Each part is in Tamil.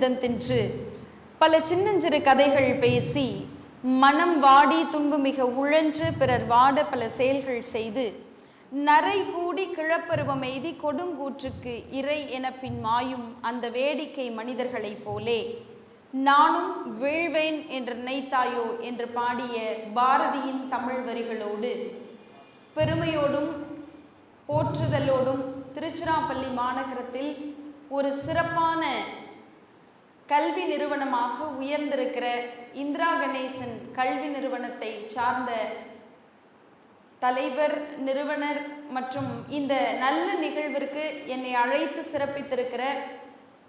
விதந்தின்று பல சின்னஞ்சிறு கதைகள் பேசி மனம் வாடி துன்பு மிக உழன்று பிறர் வாட பல செயல்கள் செய்து நரை கூடி கிழப்பருவம் எய்தி கொடுங்கூற்றுக்கு இறை என பின் மாயும் அந்த வேடிக்கை மனிதர்களைப் போலே. நானும் வீழ்வேன் என்று நினைத்தாயோ என்று பாடிய பாரதியின் தமிழ் வரிகளோடு பெருமையோடும் போற்றுதலோடும் திருச்சிராப்பள்ளி மாநகரத்தில் ஒரு சிறப்பான கல்வி நிறுவனமாக உயர்ந்திருக்கிற இந்திரா கணேசன் கல்வி நிறுவனத்தை சார்ந்த தலைவர் நிறுவனர் மற்றும் இந்த நல்ல நிகழ்விற்கு என்னை அழைத்து சிறப்பித்திருக்கிற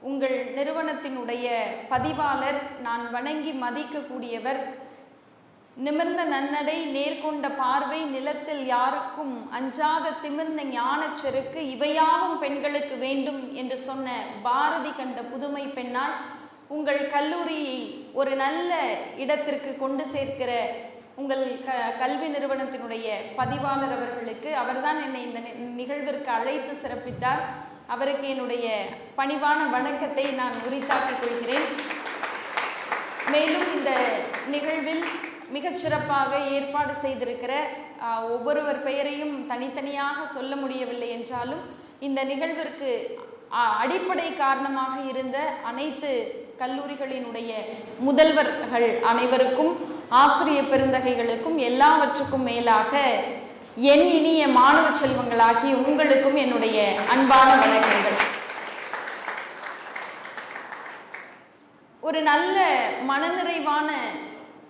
உங்கள் நிறுவனத்தினுடைய பதிவாளர் நான் வணங்கி மதிக்கக்கூடியவர் நிமிர்ந்த நன்னடை நேர்கொண்ட பார்வை நிலத்தில் யாருக்கும் அஞ்சாத திமிர்ந்த ஞானச் செருக்கு இவையாவும் பெண்களுக்கு வேண்டும் என்று சொன்ன பாரதி கண்ட புதுமை பெண்ணால் உங்கள் கல்லூரியை ஒரு நல்ல இடத்திற்கு கொண்டு சேர்க்கிற உங்கள் க கல்வி நிறுவனத்தினுடைய பதிவாளர் அவர்களுக்கு அவர்தான் என்னை இந்த நி- நிகழ்விற்கு அழைத்து சிறப்பித்தார். அவருக்கு என்னுடைய பணிவான வணக்கத்தை நான் உரித்தாக்கிக் கொள்கிறேன். மேலும் இந்த நிகழ்வில் மிகச்சிறப்பாக ஏற்பாடு செய்திருக்கிற ஒவ்வொருவர் பெயரையும் தனித்தனியாக சொல்ல முடியவில்லை என்றாலும் இந்த நிகழ்விற்கு அடிப்படை காரணமாக இருந்த அனைத்து கல்லூரிகளினுடைய முதல்வர்கள் அனைவருக்கும் ஆசிரிய பெருந்தகைகளுக்கும் எல்லாவற்றுக்கும் மேலாக என் இனிய மாணவ செல்வங்களாகி உங்களுக்கும் என்னுடைய அன்பான வணக்கங்கள். ஒரு நல்ல மனநிறைவான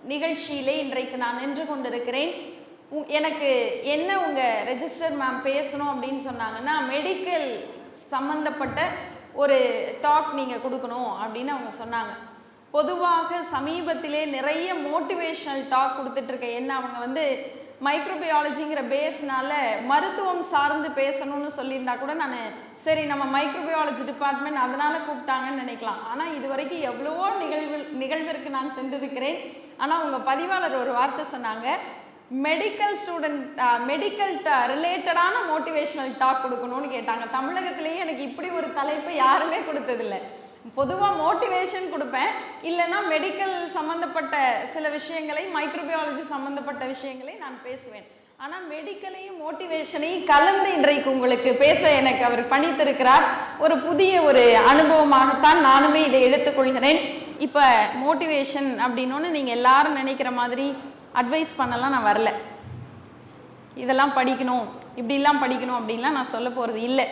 நிகழ்ச்சியிலே இன்றைக்கு நான் நின்று கொண்டிருக்கிறேன். உ- எனக்கு என்ன உங்க ரெஜிஸ்டர் மேம் பேசணும் அப்படின்னு சொன்னாங்கன்னா மெடிக்கல் சம்பந்தப்பட்ட ஒரு டாக் நீங்கள் கொடுக்கணும் அப்படின்னு அவங்க சொன்னாங்க. பொதுவாக சமீபத்திலே நிறைய மோட்டிவேஷனல் டாக் கொடுத்துட்ருக்கேன் என்ன அவங்க வந்து மைக்ரோபயாலஜிங்கிற பேஸ்னால மருத்துவம் சார்ந்து பேசணும்னு சொல்லியிருந்தா கூட நான் சரி நம்ம மைக்ரோபயாலஜி டிபார்ட்மெண்ட் அதனால கூப்பிட்டாங்கன்னு நினைக்கலாம். ஆனால் இது வரைக்கும் எவ்வளவோ நிகழ்வு நிகழ்விற்கு நான் சென்றிருக்கிறேன். ஆனால் உங்கள் பதிவாளர் ஒரு வார்த்தை சொன்னாங்க மெடிக்கல் ஸ்டூடெண்ட் மெடிக்கல் ரிலேட்டடான மோட்டிவேஷனல் டாக் கொடுக்கணும்னு கேட்டாங்க. தமிழகத்திலேயே எனக்கு இப்படி ஒரு தலைப்பு யாருமே கொடுத்ததில்லை. பொதுவாக மோட்டிவேஷன் கொடுப்பேன். இல்லைன்னா மெடிக்கல் சம்மந்தப்பட்ட சில விஷயங்களை மைக்ரோபயாலஜி சம்மந்தப்பட்ட விஷயங்களை நான் பேசுவேன். ஆனால் மெடிக்கலையும் மோட்டிவேஷனையும் கலந்து இன்றைக்கு உங்களுக்கு பேச எனக்கு அவர் பணித்திருக்கிறார். ஒரு புதிய ஒரு அனுபவமாகத்தான் நானுமே இதை எடுத்துக்கொள்கிறேன். இப்போ மோட்டிவேஷன் அப்படின்னோன்னு நீங்கள் எல்லாரும் நினைக்கிற மாதிரி அட்வைஸ் பண்ணலாம் நான் வரல. இதெல்லாம் படிக்கணும் இப்படிலாம் படிக்கணும் அப்படின்லாம் நான் சொல்ல போகிறது இல்லை.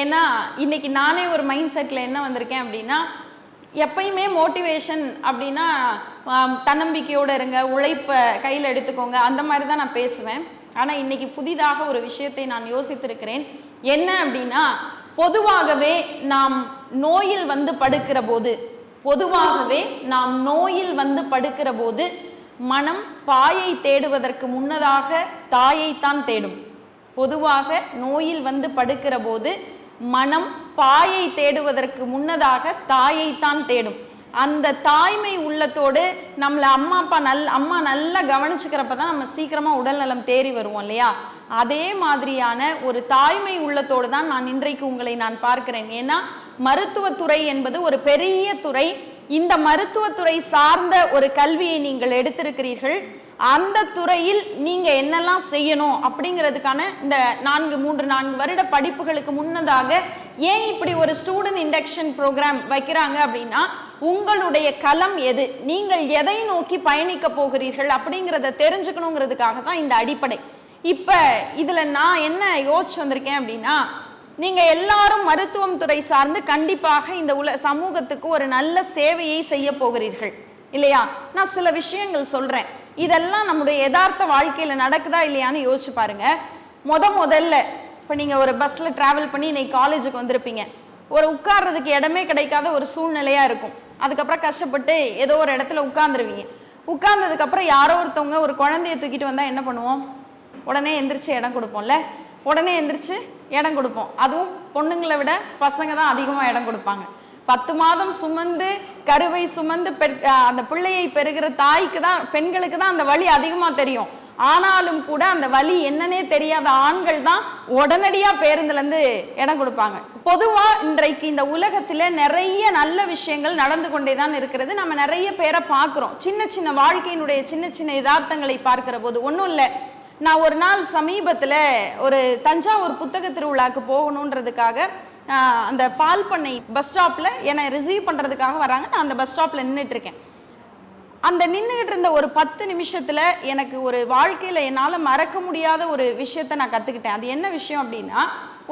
ஏன்னா இன்னைக்கு நானே ஒரு மைண்ட் செட்டில் என்ன வந்திருக்கேன் அப்படின்னா எப்பயுமே மோட்டிவேஷன் அப்படின்னா தன்னம்பிக்கையோடு இருங்க உழைப்பை கையில் எடுத்துக்கோங்க அந்த மாதிரி தான் நான் பேசுவேன். ஆனால் இன்னைக்கு புதிதாக ஒரு விஷயத்தை நான் யோசித்திருக்கிறேன். என்ன அப்படின்னா பொதுவாகவே நாம் நோயில் வந்து படுக்கிற போது பொதுவாகவே நாம் நோயில் வந்து படுக்கிற போது மனம் பாயை தேடுவதற்கு முன்னதாக தாயைத்தான் தேடும். பொதுவாக நோயில் வந்து படுக்கிற போது மனம் பாயை தேடுவதற்கு முன்னதாக தாயைத்தான் தேடும். அந்த தாய்மை உள்ளத்தோடு நம்மளை அம்மா அப்பா நல் அம்மா நல்லா கவனிச்சுக்கிறப்ப தான் நம்ம சீக்கிரமா உடல்நலம் தேறி வருவோம் இல்லையா? அதே மாதிரியான ஒரு தாய்மை உள்ளத்தோடு தான் நான் இன்றைக்கு உங்களை நான் பார்க்கிறேன். ஏன்னா மருத்துவத்துறை என்பது ஒரு பெரிய துறை. இந்த மருத்துவத்துறை சார்ந்த ஒரு கல்வியை நீங்கள் எடுத்திருக்கிறீர்கள். அந்த துறையில் நீங்க என்னெல்லாம் செய்யணும் அப்படிங்கிறதுக்கான இந்த நான்கு மூன்று நான்கு வருட படிப்புகளுக்கு முன்னதாக ஏன் இப்படி ஒரு ஸ்டூடெண்ட் இண்டக்ஷன் ப்ரோக்ராம் வைக்கிறாங்க அப்படின்னா உங்களுடைய களம் எது? நீங்கள் எதை நோக்கி பயணிக்க போகிறீர்கள் அப்படிங்கிறத தெரிஞ்சுக்கணுங்கிறதுக்காக தான் இந்த அடிப்படை. இப்ப இதுல நான் என்ன யோசிச்சு வந்திருக்கேன் அப்படின்னா நீங்க எல்லாரும் மருத்துவம் துறை சார்ந்து கண்டிப்பாக இந்த உல சமூகத்துக்கு ஒரு நல்ல சேவையை செய்ய போகிறீர்கள். இல்லையா? நான் சில விஷயங்கள் சொல்றேன். இதெல்லாம் நம்முடைய யதார்த்த வாழ்க்கையில நடக்குதா இல்லையான்னு யோசிச்சு பாருங்க. முத முதல்ல இப்போ நீங்க ஒரு பஸ்ல டிராவல் பண்ணி இன்னைக்கு காலேஜுக்கு வந்திருப்பீங்க. ஒரு உட்கார்றதுக்கு இடமே கிடைக்காத ஒரு சூழ்நிலையா இருக்கும். அதுக்கப்புறம் கஷ்டப்பட்டு ஏதோ ஒரு இடத்துல உட்கார்ந்துருவீங்க. உட்கார்ந்ததுக்கு அப்புறம் யாரோ ஒருத்தவங்க ஒரு குழந்தைய தூக்கிட்டு வந்தா என்ன பண்ணுவோம்? உடனே எந்திரிச்சு இடம் கொடுப்போம்ல. உடனே எந்திரிச்சு இடம் கொடுப்போம். அதுவும் பொண்ணுங்களை விட பசங்க தான் அதிகமாக இடம் கொடுப்பாங்க. பத்து மாதம் சுமந்து கருவை சுமந்து அந்த பிள்ளையை பெறுகிற தாய்க்கு தான் பெண்களுக்கு தான் அந்த வழி அதிகமாக தெரியும். ஆனாலும் கூட அந்த வலி என்னன்னே தெரியாத ஆண்கள் தான் உடனடியா பேருந்துலேருந்து இடம் கொடுப்பாங்க. பொதுவாக இன்றைக்கு இந்த உலகத்தில் நிறைய நல்ல விஷயங்கள் நடந்து கொண்டே தான் இருக்கிறது. நம்ம நிறைய பேரை பார்க்குறோம். சின்ன சின்ன வாழ்க்கையினுடைய சின்ன சின்ன யதார்த்தங்களை பார்க்கிற போது ஒன்றும் இல்லை. நான் ஒரு நாள் சமீபத்தில் ஒரு தஞ்சாவூர் புத்தக திருவிழாக்கு போகணுன்றதுக்காக அந்த பால் பண்ணை பஸ் ஸ்டாப்பில் என்னை ரிசீவ் பண்ணுறதுக்காக வராங்க. நான் அந்த பஸ் ஸ்டாப்பில் நின்றுட்டு இருக்கேன் அந்த நின்றுகிட்டு இருந்த ஒரு பத்து நிமிஷத்தில் எனக்கு ஒரு வாழ்க்கையில் என்னால் மறக்க முடியாத ஒரு விஷயத்த நான் கற்றுக்கிட்டேன் அது என்ன விஷயம் அப்படின்னா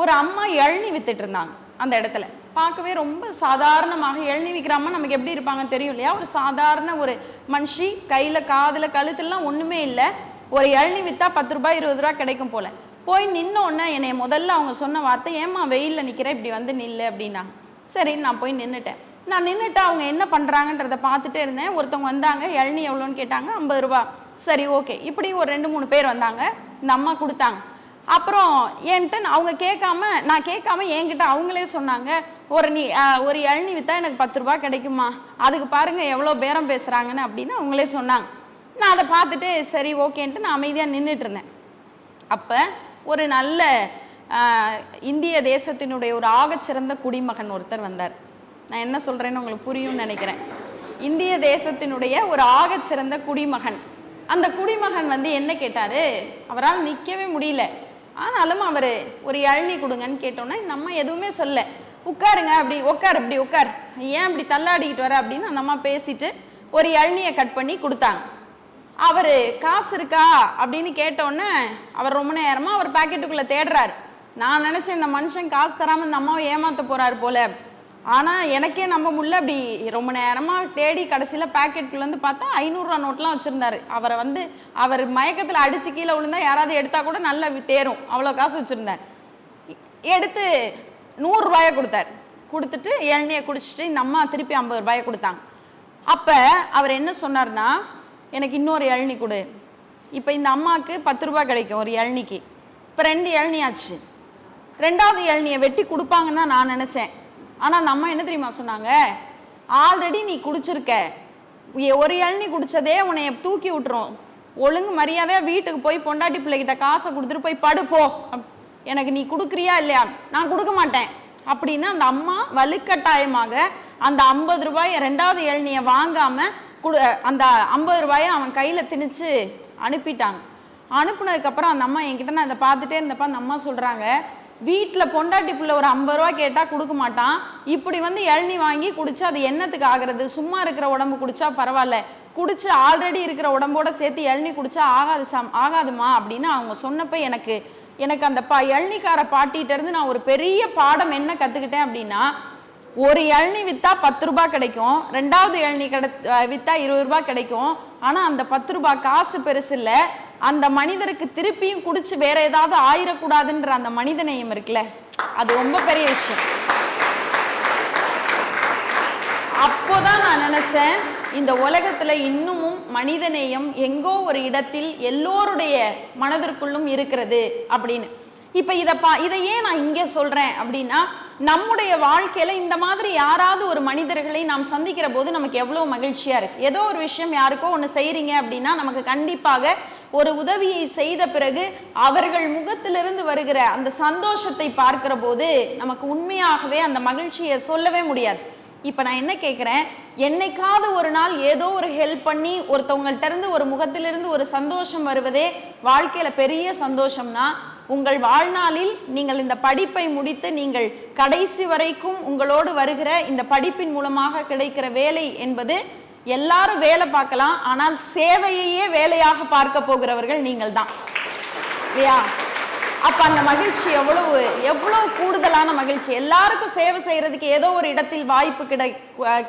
ஒரு அம்மா இளநி வித்துட்டு இருந்தாங்க அந்த இடத்துல. பார்க்கவே ரொம்ப சாதாரணமாக இளநி விற்கிற அம்மா நமக்கு எப்படி இருப்பாங்க தெரியும் இல்லையா? ஒரு சாதாரண ஒரு மனுஷி கையில் காதில் கழுத்துலாம் ஒன்றுமே இல்லை. ஒரு இளநி வித்தா பத்து ரூபாய் இருபது ரூபா கிடைக்கும் போல. போய் நின்னோடனே என்னை முதல்ல அவங்க சொன்ன வார்த்தை ஏம்மா வெயிலில் நிற்கிறேன் இப்படி வந்து நில்லு அப்படின்னாங்க. சரி நான் போய் நின்றுட்டேன் நான் நின்றுட்டு அவங்க என்ன பண்ணுறாங்கன்றதை பார்த்துட்டே இருந்தேன். ஒருத்தவங்க வந்தாங்க இளநி எவ்வளோன்னு கேட்டாங்க ஐம்பது ரூபா. சரி ஓகே. இப்படி ஒரு ரெண்டு மூணு பேர் வந்தாங்க இந்த அம்மா கொடுத்தாங்க. அப்புறம் என்கிட்ட அவங்க கேட்காம நான் கேட்காம என்கிட்ட அவங்களே சொன்னாங்க ஒரு நீ ஒரு இளநி வித்தா எனக்கு பத்து ரூபா கிடைக்குமா? அதுக்கு பாருங்க எவ்வளோ பேரம் பேசுறாங்கன்னு அப்படின்னு அவங்களே சொன்னாங்க. நான் அதை பார்த்துட்டு சரி ஓகேன்ட்டு நான் அமைதியாக நின்றுட்டு இருந்தேன். அப்போ ஒரு நல்ல இந்திய தேசத்தினுடைய ஒரு ஆகச்சிறந்த குடிமகன் ஒருத்தர் வந்தார். நான் என்ன சொல்கிறேன்னு உங்களுக்கு புரியும்னு நினைக்கிறேன். இந்திய தேசத்தினுடைய ஒரு ஆகச்சிறந்த குடிமகன். அந்த குடிமகன் வந்து என்ன கேட்டார்? அவரால் நிற்கவே முடியல. ஆனாலும் அவர் ஒரு இளநீ கொடுங்கன்னு கேட்டோன்னே இந்த அம்மா எதுவுமே சொல்ல. உட்காருங்க அப்படி உட்கார் அப்படி உட்கார். ஏன் அப்படி தள்ளாடிக்கிட்டு வர அப்படின்னு அந்த அம்மா பேசிட்டு ஒரு இளநியை கட் பண்ணி கொடுத்தாங்க. அவர் காசு இருக்கா அப்படின்னு கேட்டோன்னே அவர் ரொம்ப நேரமாக அவர் பாக்கெட்டுக்குள்ளே தேடுறாரு. நான் நினச்சேன் இந்த மனுஷன் காசு தராமல் இந்த அம்மாவை ஏமாத்த போகிறாரு போல. ஆனால் எனக்கே நம்ப முடியல. அப்படி ரொம்ப நேரமாக தேடி கடைசியில் பாக்கெட்டுக்குள்ள பார்த்தா ஐநூறுரூவா நோட்லாம் வச்சுருந்தாரு. அவரை வந்து அவர் மயக்கத்தில் அடித்து கீழே விழுந்தா யாராவது எடுத்தால் கூட நல்லா தேரும். அவ்வளோ காசு வச்சிருந்தார் எடுத்து நூறுரூவாயை கொடுத்தார். கொடுத்துட்டு இளநியை குடிச்சிட்டு இந்த அம்மா திருப்பி ஐம்பது ரூபாயை கொடுத்தாங்க. அப்போ அவர் என்ன சொன்னார்னா எனக்கு இன்னொரு இளநி கொடு. இப்போ இந்த அம்மாவுக்கு பத்து ரூபாய் கிடைக்கும் ஒரு இளநிக்கு. இப்போ ரெண்டு இளநி ஆச்சு. ரெண்டாவது இளநியை வெட்டி கொடுப்பாங்கன்னு தான் நான் நினச்சேன். ஆனால் அந்த அம்மா என்ன தெரியுமா சொன்னாங்க? ஆல்ரெடி நீ குடிச்சிருக்க. ஒரு இளநி குடிச்சதே உன்னைய தூக்கி விட்டுரும். ஒழுங்கு மரியாதையாக வீட்டுக்கு போய் பொண்டாட்டி பிள்ளைகிட்ட காசை கொடுத்துட்டு போய் படுப்போ எனக்கு நீ கொடுக்குறியா இல்லையா? நான் கொடுக்க மாட்டேன். அப்படின்னு அந்த அம்மா வலுக்கட்டாயமாக அந்த ஐம்பது ரூபாய் ரெண்டாவது இளநியை வாங்காமல் குடு அந்த ஐம்பது ரூபாயை அவன் கையில் திணிச்சு அனுப்பிட்டாங்க அனுப்புனதுக்கப்புறம் அந்த அம்மா என்கிட்ட நான் இதை பார்த்துட்டே இருந்தப்ப அந்த அம்மா சொல்கிறாங்க வீட்டில் பொண்டாட்டி பிள்ளை ஒரு ஐம்பது ரூபா கேட்டால் கொடுக்க மாட்டான். இப்படி வந்து இளநி வாங்கி குடிச்சா அது என்னத்துக்கு ஆகிறது? சும்மா இருக்கிற உடம்பு குடிச்சா பரவாயில்ல. குடிச்சு ஆல்ரெடி இருக்கிற உடம்போட சேர்த்து இளநி குடிச்சா ஆகாது சம் ஆகாதுமா அப்படின்னு அவங்க சொன்னப்ப எனக்கு எனக்கு அந்த பா இளநிக்கார பாட்டிகிட்டேருந்து நான் ஒரு பெரிய பாடம் என்ன கற்றுக்கிட்டேன் அப்படின்னா ஒரு இளநி விற்றா பத்து ரூபாய் கிடைக்கும். ரெண்டாவது இளநி கிடை விற்றா இருபது ரூபாய் கிடைக்கும். ஆனால் அந்த பத்து ரூபாய் காசு பெருசு இல்லை. அந்த மனிதருக்கு திருப்பியும் குடிச்சு வேற ஏதாவது ஆயிடக்கூடாதுன்ற அந்த மனிதநேயம் இருக்குல்ல. அது ரொம்ப பெரிய விஷயம். அப்போதான் நான் நினைச்சேன் இந்த உலகத்துல இன்னமும் மனிதநேயம் எங்கோ ஒரு இடத்தில் எல்லோருடைய மனதிற்குள்ளும் இருக்கிறது அப்படின்னு. இப்ப இதை பா இதை ஏன் நான் இங்கே சொல்றேன் அப்படின்னா நம்முடைய வாழ்க்கையில இந்த மாதிரி யாராவது ஒரு மனிதர்களை நாம் சந்திக்கிற போது நமக்கு எவ்வளவு மகிழ்ச்சியா இருக்கு? ஏதோ ஒரு விஷயம் யாருக்கோ ஒன்று செய்றீங்க அப்படின்னா நமக்கு கண்டிப்பாக ஒரு உதவியை செய்த பிறகு அவர்கள் முகத்திலிருந்து வருகிற அந்த சந்தோஷத்தை பார்க்கிற போது நமக்கு உண்மையாகவே அந்த மகிழ்ச்சியை சொல்லவே முடியாது. இப்போ நான் என்ன கேட்குறேன் என்னைக்காவது ஒரு நாள் ஏதோ ஒரு ஹெல்ப் பண்ணி ஒருத்தவங்கள்ட்ட இருந்து ஒரு முகத்திலிருந்து ஒரு சந்தோஷம் வருவதே வாழ்க்கையில பெரிய சந்தோஷம்னா உங்கள் வாழ்நாளில் நீங்கள் இந்த படிப்பை முடித்து நீங்கள் கடைசி வரைக்கும் உங்களோடு வருகிற இந்த படிப்பின் மூலமாக கிடைக்கிற வேலை என்பது எல்லாரும் வேலை பார்க்கலாம் ஆனால் சேவையையே வேலையாக பார்க்க போகிறவர்கள் நீங்கள் தான். இல்லையா? அப்ப அந்த மகிழ்ச்சி எவ்வளவு எவ்வளவு கூடுதலான மகிழ்ச்சி? எல்லாருக்கும் சேவை செய்யறதுக்கு ஏதோ ஒரு இடத்தில் வாய்ப்பு கிடை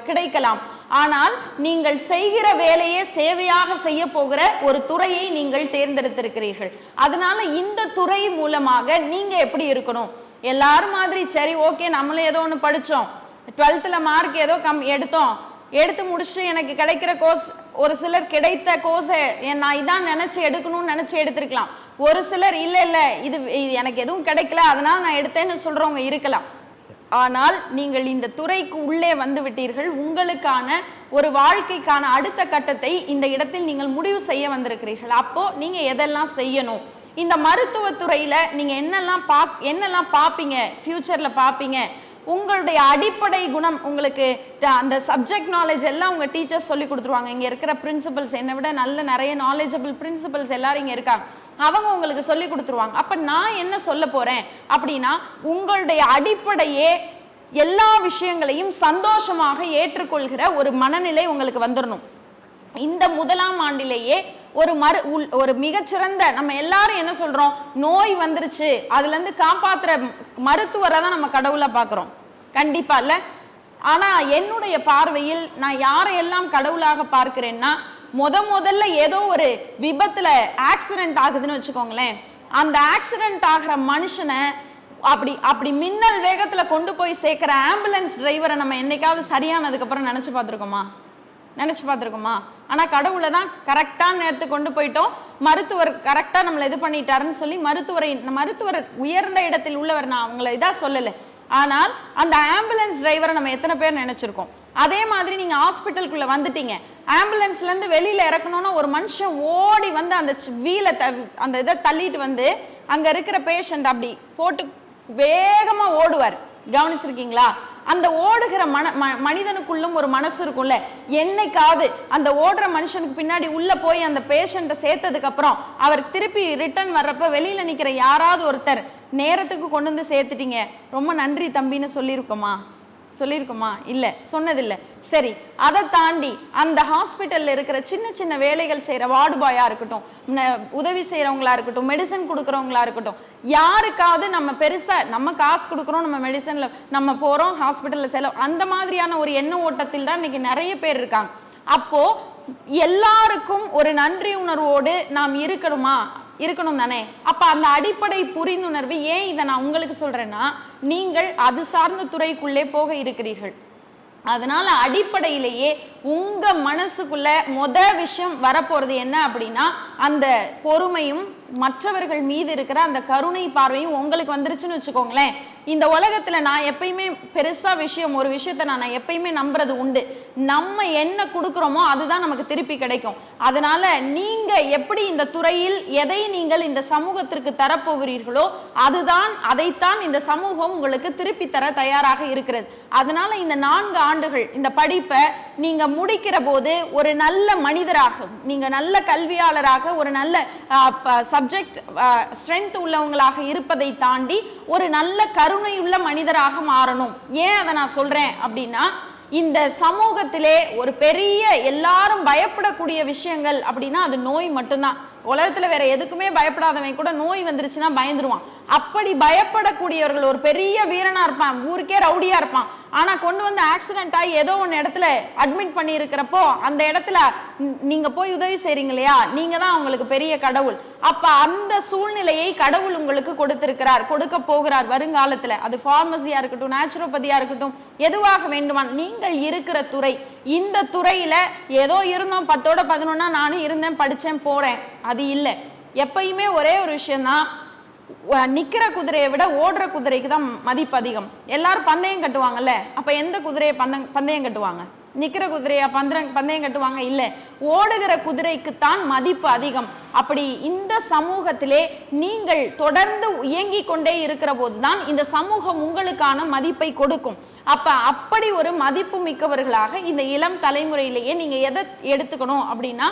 கிடைக்கலாம். ஆனால் நீங்கள் செய்கிற வேலையே சேவையாக செய்ய போகிற ஒரு துறையை நீங்கள் தேர்ந்தெடுத்திருக்கிறீர்கள். அதனால இந்த துறை மூலமாக நீங்க எப்படி இருக்கணும்? எல்லாரும் மாதிரி சரி ஓகே நம்மளும் ஏதோ ஒன்று படித்தோம் டுவெல்த்தில் மார்க் ஏதோ கம் எடுத்தோம். எடுத்து முடிச்சு எனக்கு கிடைக்கிற கோர்ஸ் ஒரு சிலர் கிடைத்த கோர்ஸை நான் இதான் நினச்சி எடுக்கணும்னு நினச்சி எடுத்திருக்கலாம். ஒரு சிலர் இல்லை இல்லை இது எனக்கு எதுவும் கிடைக்கல அதனால நான் எடுத்தேன்னு சொல்கிறவங்க இருக்கலாம். ஆனால் நீங்கள் இந்த துறைக்கு உள்ளே வந்து விட்டீர்கள். உங்களுக்கான ஒரு வாழ்க்கைக்கான அடுத்த கட்டத்தை இந்த இடத்தில் நீங்கள் முடிவு செய்ய வந்திருக்கிறீர்கள். அப்போ நீங்க எதெல்லாம் செய்யணும்? இந்த மருத்துவத்துறையில நீங்க என்னெல்லாம் பா என்னெல்லாம் பார்ப்பீங்க ஃபியூச்சர்ல பார்ப்பீங்க உங்களுடைய அடிப்படை குணம் உங்களுக்கு அந்த சப்ஜெக்ட் நாலேஜ் எல்லாம் உங்கள் டீச்சர்ஸ் சொல்லி கொடுத்துருவாங்க. இங்கே இருக்கிற பிரின்சிபல்ஸ் என்னை விட நல்ல நிறைய நாலேஜபிள் பிரின்சிபல்ஸ் எல்லாரும் இங்கே இருக்காங்க. அவங்க உங்களுக்கு சொல்லி கொடுத்துருவாங்க. அப்போ நான் என்ன சொல்ல போகிறேன் அப்படின்னா உங்களுடைய அடிப்படையே எல்லா விஷயங்களையும் சந்தோஷமாக ஏற்றுக்கொள்கிற ஒரு மனநிலை உங்களுக்கு வந்துடணும் இந்த முதலாம் ஆண்டிலேயே ஒரு மரு உள்- ஒரு மிகச்சிறந்த நம்ம எல்லாரும் என்ன சொல்றோம்? நோய் வந்துருச்சு. அதுல இருந்து காப்பாத்துற மருத்துவரை தான் நம்ம கடவுளை பார்க்குறோம் கண்டிப்பா இல்ல? ஆனா என்னுடைய பார்வையில் நான் யாரையெல்லாம் கடவுளாக பார்க்கிறேன்னா முத முதல்ல ஏதோ ஒரு விபத்துல ஆக்சிடென்ட் ஆகுதுன்னு வச்சுக்கோங்களேன். அந்த ஆக்சிடென்ட் ஆகிற மனுஷனை அப்படி அப்படி மின்னல் வேகத்துல கொண்டு போய் சேர்க்கிற ஆம்புலன்ஸ் டிரைவரை நம்ம என்னைக்காவது சரியானதுக்கு அப்புறம் நினைச்சு பார்த்துருக்கோமா? நினைச்சு பார்த்துருக்கோமா? ஆனால் கடவுளை தான் கரெக்டான நேரத்துக்கு கொண்டு போயிட்டோம். மருத்துவர் கரெக்டாக நம்மளை இது பண்ணிட்டாருன்னு சொல்லி மருத்துவரை மருத்துவர் உயர்ந்த இடத்தில் உள்ளவர் நான் அவங்கள இதாக சொல்லலை. ஆனால் அந்த ஆம்புலன்ஸ் டிரைவரை நம்ம எத்தனை பேர் நினைச்சிருக்கோம்? அதே மாதிரி நீங்கள் ஹாஸ்பிட்டலுக்குள்ள வந்துட்டீங்க. ஆம்புலன்ஸ்லேருந்து வெளியில் இறக்கணும்னா ஒரு மனுஷன் ஓடி வந்து அந்த வீலை அந்த இதை தள்ளிட்டு வந்து அங்கே இருக்கிற பேஷண்ட் அப்படி போட்டு வேகமாக ஓடுவார். கவனிச்சிருக்கீங்களா? அந்த ஓடுகிற மன ம- மனிதனுக்குள்ளும் ஒரு மனசு இருக்கும்ல. என்னைக்காவது அந்த ஓடுற மனுஷனுக்கு பின்னாடி உள்ள போய் அந்த பேஷண்ட்டை சேர்த்ததுக்கு அப்புறம் அவர் திருப்பி ரிட்டர்ன் வர்றப்ப வெளியில நிக்கிற யாராவது ஒருத்தர் நேரத்துக்கு கொண்டு வந்து சேர்த்துட்டீங்க. ரொம்ப நன்றி தம்பின்னு சொல்லியிருக்கோமா? சொல்லியிருக்குமா? இல்லை சொன்னதில்லை. சரி அதை தாண்டி அந்த ஹாஸ்பிட்டலில் இருக்கிற சின்ன சின்ன வேலைகள் செய்கிற வார்டு பாயாக இருக்கட்டும் ந- உதவி செய்கிறவங்களா இருக்கட்டும் மெடிசன் கொடுக்குறவங்களா இருக்கட்டும் யாருக்காவது நம்ம பெருசாக நம்ம காசு கொடுக்குறோம் நம்ம மெடிசனில் நம்ம போகிறோம் ஹாஸ்பிட்டலில் செலவு அந்த மாதிரியான ஒரு எண்ண ஓட்டத்தில் தான் இன்னைக்கு நிறைய பேர் இருக்காங்க. அப்போது எல்லாருக்கும் ஒரு நன்றி உணர்வோடு நாம் இருக்கணுமா? இருக்கணும் தானே? அப்போ அந்த அடிப்படை புரிந்துணர்வு ஏன் இதை நான் உங்களுக்கு சொல்றேன்னா நீங்கள் அது சார்ந்த துறைக்குள்ளே போக இருக்கிறீர்கள். அதனால அடிப்படையிலேயே உங்க மனசுக்குள்ள மொத விஷயம் வரப்போறது என்ன அப்படின்னா அந்த பொறுமையும் மற்றவர்கள் மீது இருக்கிற அந்த கருணை பார்வையும் உங்களுக்கு வந்துருச்சுன்னு வச்சுக்கோங்களேன். இந்த உலகத்தில் நான் எப்பயுமே பெருசாக விஷயம் ஒரு விஷயத்த நான் எப்பயுமே நம்புறது உண்டு. நம்ம என்ன கொடுக்குறோமோ அதுதான் நமக்கு திருப்பி கிடைக்கும். அதனால நீங்கள் எப்படி இந்த துறையில் எதை நீங்கள் இந்த சமூகத்திற்கு தரப்போகிறீர்களோ அதுதான் அதைத்தான் இந்த சமூகம் உங்களுக்கு திருப்பி தர தயாராக இருக்கிறது. அதனால இந்த நான்கு ஆண்டுகள் இந்த படிப்பை நீங்கள் முடிக்கிற போது ஒரு நல்ல மனிதராக நீங்கள் நல்ல கல்வியாளராக ஒரு நல்ல சப்ஜெக்ட் ஸ்ட்ரென்த் உள்ளவங்களாக இருப்பதை தாண்டி ஒரு நல்ல கரு கருணையுள்ள மனிதராக மாறணும். ஏன் அதை நான் சொல்றேன் அப்படின்னா இந்த சமூகத்திலே ஒரு பெரிய எல்லாரும் பயப்படக்கூடிய விஷயங்கள் அப்படின்னா அது நோய் மட்டும்தான். உலகத்துல வேற எதுக்குமே பயப்படாதவன் கூட நோய் வந்துருச்சுன்னா பயந்துருவான். அப்படி பயப்படக்கூடியவர்கள் ஒரு பெரிய வீரனா இருப்பான். ஊருக்கே ரவுடியா இருப்பான். ஆனா கொண்டு வந்து ஆக்சிடென்ட் ஆகி ஏதோ ஒன்று இடத்துல அட்மிட் பண்ணியிருக்கிறப்போ அந்த இடத்துல நீங்கள் நீங்க போய் உதவி செய்றீங்க இல்லையா? நீங்க தான் அவங்களுக்கு பெரிய கடவுள். அப்ப அந்த சூழ்நிலையை கடவுள் உங்களுக்கு கொடுத்திருக்கிறார் கொடுக்க போகிறார் வருங்காலத்துல. அது ஃபார்மசியா இருக்கட்டும் நேச்சுரோபதியா இருக்கட்டும் எதுவாக வேண்டுமா நீங்கள் இருக்கிற துறை. இந்த துறையில ஏதோ இருந்தோம் பத்தோட பதினொன்னா நானும் இருந்தேன் படிச்சேன் போறேன். அது இல்லை. எப்பயுமே ஒரே ஒரு விஷயம்தான் நிற்கிற குதிரையை விட ஓடுற குதிரைக்கு தான் மதிப்பு அதிகம். எல்லாரும் பந்தயம் கட்டுவாங்கல்ல அப்போ எந்த குதிரையை பந்தம் பந்தயம் கட்டுவாங்க? நிற்கிற குதிரையா பந்தயம் பந்தயம் கட்டுவாங்க? இல்லை ஓடுகிற குதிரைக்குத்தான் மதிப்பு அதிகம். அப்படி இந்த சமூகத்திலே நீங்கள் தொடர்ந்து இயங்கி கொண்டே இருக்கிற போதுதான் இந்த சமூகம் உங்களுக்கான மதிப்பை கொடுக்கும். அப்ப அப்படி ஒரு மதிப்பு மிக்கவர்களாக இந்த இளம் தலைமுறையிலேயே நீங்க எதை எடுத்துக்கணும் அப்படின்னா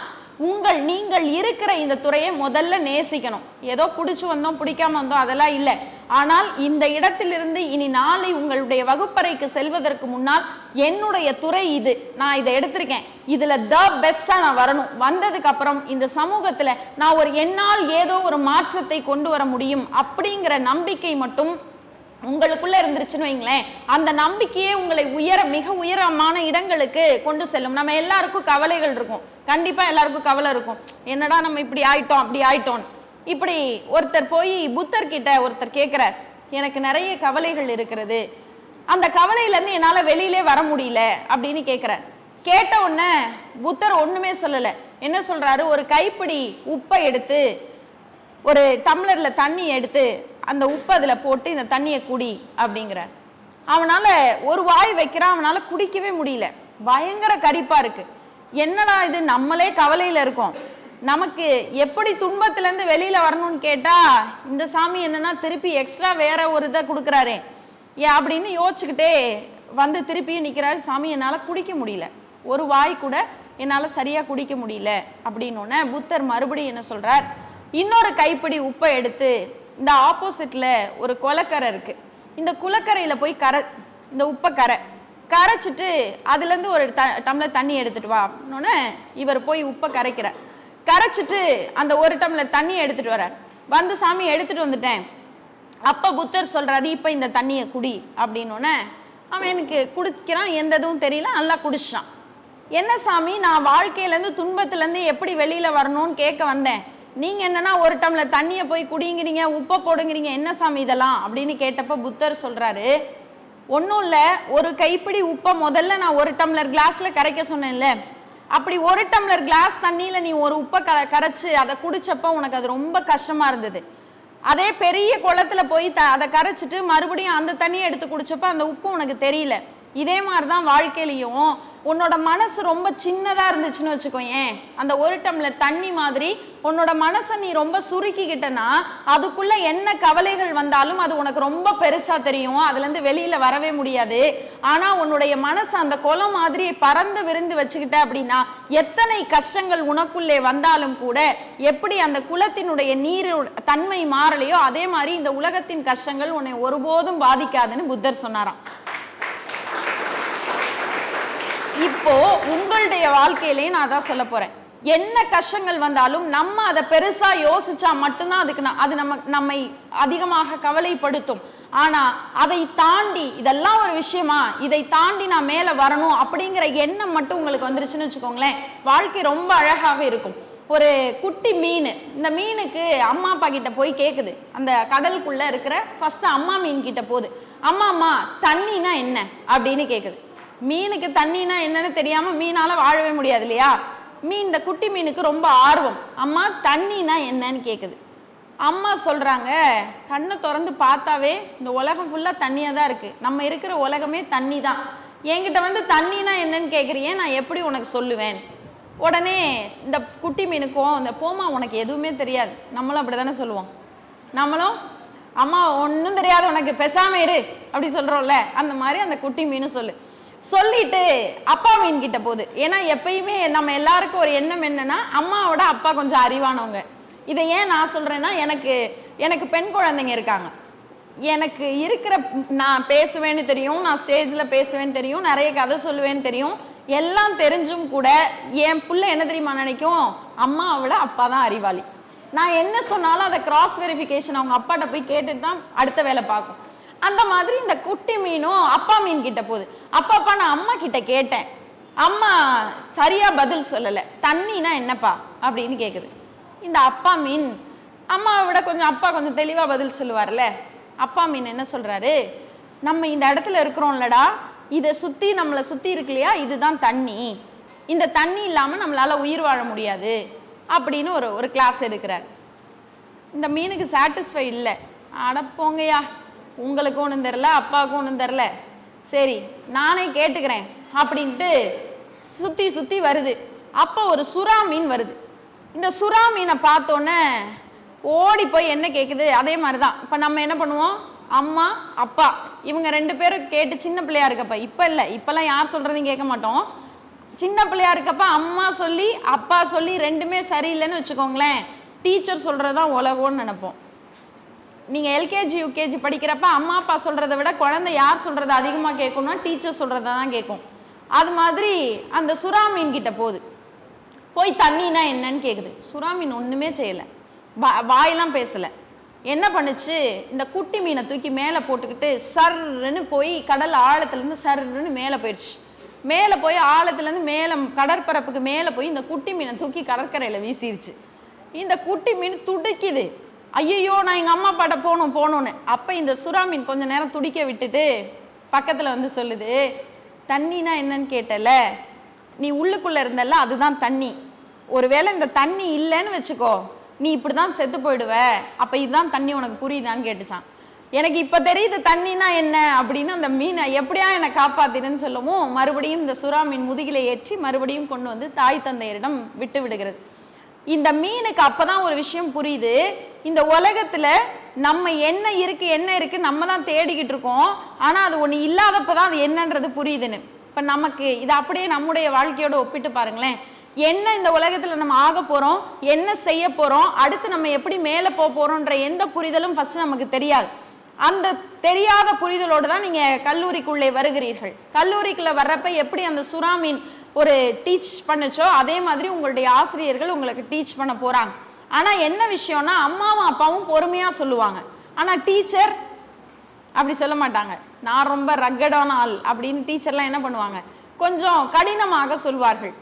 உங்கள் நீங்கள் இருக்கிற இந்த துறையை முதல்ல நேசிக்கணும். ஏதோ பிடிச்சி வந்தோம் பிடிக்காம வந்தோம் அதெல்லாம் இல்லை. ஆனால் இந்த இடத்திலிருந்து இனி நாளை உங்களுடைய வகுப்பறைக்கு செல்வதற்கு முன்னால் என்னுடைய துறை இது. நான் இதை எடுத்திருக்கேன். இதில் த பெஸ்ட்டாக நான் வரணும். வந்ததுக்கு அப்புறம் இந்த சமூகத்தில் நான் ஒரு என்னால் ஏதோ ஒரு மாற்றத்தை கொண்டு வர முடியும் அப்படிங்கிற நம்பிக்கை மட்டும் உங்களுக்குள்ள இருந்துருச்சுன்னு வைங்களேன் அந்த நம்பிக்கையே உங்களை உயர மிக உயரமான இடங்களுக்கு கொண்டு செல்லும். நம்ம எல்லாருக்கும் கவலைகள் இருக்கும். கண்டிப்பா எல்லாருக்கும் கவலை இருக்கும். என்னடா நம்ம இப்படி ஆயிட்டோம் அப்படி ஆயிட்டோம் இப்படி ஒருத்தர் போய் புத்தர் கிட்ட ஒருத்தர் கேட்கிறார் எனக்கு நிறைய கவலைகள் இருக்கிறது. அந்த கவலையில இருந்து என்னால வெளியிலே வர முடியல அப்படின்னு கேட்கிறார் கேட்ட உடனே புத்தர் ஒண்ணுமே சொல்லல. என்ன சொல்றாரு? ஒரு கைப்பிடி உப்பை எடுத்து ஒரு டம்ளர்ல தண்ணி எடுத்து அந்த உப்பு அதில் போட்டு இந்த தண்ணியை குடி அப்படிங்கிறார் அவனால் ஒரு வாய் வைக்கிறான் அவனால் குடிக்கவே முடியல. பயங்கர கரிப்பாக இருக்குது என்னடா இது நம்மளே கவலையில் இருக்கோம். நமக்கு எப்படி துன்பத்துலேருந்து வெளியில் வரணும்னு கேட்டால் இந்த சாமி என்னென்னா திருப்பி எக்ஸ்ட்ரா வேற ஒரு இதை கொடுக்குறாரே. ஏன் அப்படின்னு யோசிச்சுக்கிட்டே வந்து திருப்பியும் நிற்கிறாரு சாமி என்னால் குடிக்க முடியல. ஒரு வாய் கூட என்னால் சரியாக குடிக்க முடியல. அப்படின்னோடனே புத்தர் மறுபடியும் என்ன சொல்கிறார் இன்னொரு கைப்பிடி உப்பை எடுத்து இந்த ஆப்போசிட்ல ஒரு குளக்கரை இருக்கு. இந்த குளக்கரையில போய் கரை இந்த உப்பை கரை கரைச்சிட்டு அதுலேருந்து ஒரு த டம்ளர் தண்ணி எடுத்துட்டு வா அப்படின்னோடனே இவர் போய் உப்பை கரைக்கிறார். கரைச்சிட்டு அந்த ஒரு டம்ளர் தண்ணி எடுத்துட்டு வரார் வந்து சாமி எடுத்துட்டு வந்துட்டேன். அப்ப புத்தர் சொல்றாரு இப்ப இந்த தண்ணியை குடி அப்படின்னோடனே அவன் எனக்கு குடிக்கிறான். எந்த இதுவும் தெரியல நல்லா குடிச்சான். என்ன சாமி நான் வாழ்க்கையிலேருந்து துன்பத்துலேருந்து எப்படி வெளியில் வரணும்னு கேட்க வந்தேன். நீங்க என்னன்னா ஒரு டம்ளர் தண்ணியை போய் குடிங்கிறீங்க உப்பை போடுங்கிறீங்க என்ன சாமி இதெல்லாம்? அப்படின்னு கேட்டப்ப புத்தர் சொல்றாரு. ஒன்றும் இல்லை ஒரு கைப்பிடி உப்பை முதல்ல நான் ஒரு டம்ளர் கிளாஸ்ல கரைக்க சொன்னேன்ல. அப்படி ஒரு டம்ளர் கிளாஸ் தண்ணியில நீ ஒரு உப்பை க கரைச்சு அதை குடிச்சப்ப உனக்கு அது ரொம்ப கஷ்டமா இருந்தது. அதே பெரிய குளத்துல போய் த அதை கரைச்சிட்டு மறுபடியும் அந்த தண்ணியை எடுத்து குடிச்சப்ப அந்த உப்பு உனக்கு தெரியல. இதே மாதிரி தான் வாழ்க்கையிலையும் உன்னோட மனசு ரொம்ப சின்னதாக இருந்துச்சுன்னு வச்சுக்கோயேன். அந்த ஒரு டம்ளர் தண்ணி மாதிரி உன்னோட மனசை நீ ரொம்ப சுருக்கிக்கிட்டனா அதுக்குள்ள என்ன கவலைகள் வந்தாலும் அது உனக்கு ரொம்ப பெருசாக தெரியும். அதுலேருந்து வெளியில் வரவே முடியாது. ஆனால் உன்னுடைய மனசு அந்த குளம் மாதிரி பறந்து விருந்து வச்சுக்கிட்ட அப்படின்னா எத்தனை கஷ்டங்கள் உனக்குள்ளே வந்தாலும் கூட எப்படி அந்த குளத்தினுடைய நீர் தன்மை மாறலையோ அதே மாதிரி இந்த உலகத்தின் கஷ்டங்கள் உன்னை ஒருபோதும் பாதிக்காதுன்னு புத்தர் சொன்னாராம். இப்போ உங்களுடைய வாழ்க்கையிலேயே நான் அதான் சொல்ல போறேன். என்ன கஷ்டங்கள் வந்தாலும் நம்ம அதை பெருசா யோசிச்சா மட்டும்தான் அதுக்கு நான் அது நம்ம நம்மை அதிகமாக கவலைப்படுத்தும். ஆனா அதை தாண்டி இதெல்லாம் ஒரு விஷயமா? இதை தாண்டி நான் மேல வரணும் அப்படிங்கிற எண்ணம் மட்டும் உங்களுக்கு வந்துருச்சுன்னு வச்சுக்கோங்களேன். வாழ்க்கை ரொம்ப அழகாக இருக்கும். ஒரு குட்டி மீன் இந்த மீனுக்கு அம்மா அப்பா கிட்ட போய் கேக்குது. அந்த கடலுக்குள்ள இருக்கிற ஃபர்ஸ்ட் அம்மா மீன் கிட்ட போகுது. அம்மா அம்மா தண்ணினா என்ன? அப்படின்னு கேக்குது. மீனுக்கு தண்ணினா என்னன்னு தெரியாம மீனால வாழவே முடியாது இல்லையா மீன் இந்த குட்டி மீனுக்கு ரொம்ப ஆர்வம். அம்மா தண்ணினா என்னன்னு கேக்குது. அம்மா சொல்றாங்க கண்ணை திறந்து பார்த்தாவே இந்த உலகம் ஃபுல்லா தண்ணியா தான் இருக்கு. நம்ம இருக்கிற உலகமே தண்ணி தான் என்கிட்ட வந்து தண்ணினா என்னன்னு கேக்குறியே நான் எப்படி உனக்கு சொல்லுவேன்? உடனே இந்த குட்டி மீனுக்கும் இந்த போமா உனக்கு எதுவுமே தெரியாது. நம்மளும் அப்படி தானே சொல்லுவோம். நம்மளும் அம்மா ஒன்றும் தெரியாது உனக்கு. பெசாமல் இரு. அப்படி சொல்றோம்ல. அந்த மாதிரி அந்த குட்டி மீனும் சொல்லு. சொல்லிட்டு அப்பா மீன் கிட்ட போகுது. ஏன்னா எப்பயுமே நம்ம எல்லாருக்கும் ஒரு எண்ணம் என்னன்னா அம்மாவோட அப்பா கொஞ்சம் அறிவானவங்க. இதை ஏன் நான் சொல்றேன்னா எனக்கு எனக்கு பெண் குழந்தைங்க இருக்காங்க. எனக்கு இருக்கிற நான் பேசுவேன்னு தெரியும் நான் ஸ்டேஜில் பேசுவேன்னு தெரியும் நிறைய கதை சொல்லுவேன்னு தெரியும். எல்லாம் தெரிஞ்சும் கூட என் புள்ள என்ன தெரியுமா நினைக்கும்? அம்மாவோட அப்பா தான் அறிவாளி. நான் என்ன சொன்னாலும் அதை கிராஸ் வெரிஃபிகேஷன் அவங்க அப்பாட்ட போய் கேட்டுட்டு தான் அடுத்த வேலை பார்க்கும். அந்த மாதிரி இந்த குட்டி மீனும் அப்பா மீன் கிட்ட போகுது. அப்பா அப்பா நான் அம்மா கிட்ட கேட்டேன். அம்மா சரியா பதில் சொல்லலை. தண்ணினா என்னப்பா? அப்படின்னு கேட்குது இந்த அப்பா மீன் அம்மாவை விட கொஞ்சம் அப்பா கொஞ்சம் தெளிவாக பதில் சொல்லுவார்ல. அப்பா மீன் என்ன சொல்கிறாரு நம்ம இந்த இடத்துல இருக்கிறோம்லடா இதை சுற்றி நம்மளை சுற்றி இருக்கு இல்லையா இதுதான் தண்ணி. இந்த தண்ணி இல்லாமல் நம்மளால் உயிர் வாழ முடியாது அப்படின்னு ஒரு ஒரு கிளாஸ் எடுக்கிறார். இந்த மீனுக்கு சாட்டிஸ்ஃபை இல்லை. அட உங்களுக்கு உங்களுக்கும் ஒன்றும் தெரில அப்பாவுக்கும் ஒன்றும் தெரில சரி நானே கேட்டுக்கிறேன் அப்படின்ட்டு சுற்றி சுற்றி வருது. அப்போ ஒரு சுறா மீன் வருது. இந்த சுறா மீனை பார்த்தோன்னே ஓடி போய் என்ன கேட்குது அதே மாதிரி தான் இப்போ நம்ம என்ன பண்ணுவோம்? அம்மா அப்பா இவங்க ரெண்டு பேரும் கேட்டு சின்ன பிள்ளையா இருக்கப்ப இப்போ இல்லை இப்போல்லாம் யார் சொல்கிறதையும் கேட்க மாட்டோம். சின்ன பிள்ளையா இருக்கப்ப அம்மா சொல்லி அப்பா சொல்லி ரெண்டுமே சரியில்லைன்னு வச்சுக்கோங்களேன். டீச்சர் சொல்கிறது தான் உலகம்னு நினைப்போம். நீங்கள் எல்கேஜி யூகேஜி படிக்கிறப்ப அம்மா அப்பா சொல்கிறத விட குழந்தை யார் சொல்கிறத அதிகமாக கேட்கும்னா டீச்சர் சொல்கிறத தான் கேட்கும். அது மாதிரி அந்த சுறா மீன்கிட்ட போகுது. போய் தண்ணினா என்னன்னு கேட்குது சுறா மீன் ஒன்றுமே செய்யலை. வா வாயெல்லாம் பேசலை. என்ன பண்ணுச்சு? இந்த குட்டி மீனை தூக்கி மேலே போட்டுக்கிட்டு சர்ன்னு போய் கடல் ஆழத்துலேருந்து சர்ன்னு மேலே போயிடுச்சு மேலே போய் ஆழத்துலேருந்து மேலே கடற்பரப்புக்கு மேலே போய் இந்த குட்டி மீனை தூக்கி கடற்கரையில் வீசிருச்சு. இந்த குட்டி மீன் துடிக்குது. ஐயோ நான் எங்கள் அம்மா அப்பாட்ட போகணும் போகணுன்னு அப்போ இந்த சுறா மீன் நேரம் துடிக்க விட்டுட்டு பக்கத்தில் வந்து சொல்லுது தண்ணினா என்னன்னு கேட்டல? நீ உள்ளுக்குள்ளே இருந்தல்ல அதுதான் தண்ணி. ஒருவேளை இந்த தண்ணி இல்லைன்னு வச்சுக்கோ நீ இப்படி தான் செத்து போயிடுவ. அப்போ இதுதான் தண்ணி உனக்கு புரியுதான்னு கேட்டுச்சான். எனக்கு இப்போ தெரியுது தண்ணினா என்ன? அப்படின்னு அந்த மீனை எப்படியா என்னை காப்பாத்தினு சொல்லவும் மறுபடியும் இந்த சுறா மீன் முதுகிலை ஏற்றி மறுபடியும் கொண்டு வந்து தாய் தந்தையரிடம் விட்டு விடுகிறது. இந்த மீனுக்கு அப்பதான் ஒரு விஷயம் புரியுது. இந்த உலகத்துல நம்ம என்ன இருக்கு என்ன இருக்கு நம்ம தான் தேடிக்கிட்டு இருக்கோம். ஆனா அது ஒண்ணு இல்லாதப்பதான் அது என்னன்றது புரியுதுன்னு. இப்ப நமக்கு இது அப்படியே நம்முடைய வாழ்க்கையோட ஒப்பிட்டு பாருங்களேன். என்ன இந்த உலகத்துல நம்ம ஆக போறோம் என்ன செய்ய போறோம் அடுத்து நம்ம எப்படி மேலே போக போறோம்ன்ற எந்த புரிதலும் ஃபர்ஸ்ட் நமக்கு தெரியாது. அந்த தெரியாத புரிதலோடு தான் நீங்கள் கல்லூரிக்குள்ளே வருகிறீர்கள். கல்லூரிக்குள்ளே வர்றப்ப எப்படி அந்த சுறா மீன் ஒரு டீச் பண்ணுச்சோ அதே மாதிரி உங்களுடைய ஆசிரியர்கள் உங்களுக்கு டீச் பண்ண போகிறாங்க ஆனால் என்ன விஷயம்னா அம்மாவும் அப்பாவும் பொறுமையாக சொல்லுவாங்க. ஆனால் டீச்சர் அப்படி சொல்ல மாட்டாங்க. நான் ரொம்ப ரக்கடான ஆள் அப்படின்னு டீச்சர்லாம் என்ன பண்ணுவாங்க? கொஞ்சம் கடினமாக சொல்வார்கள்.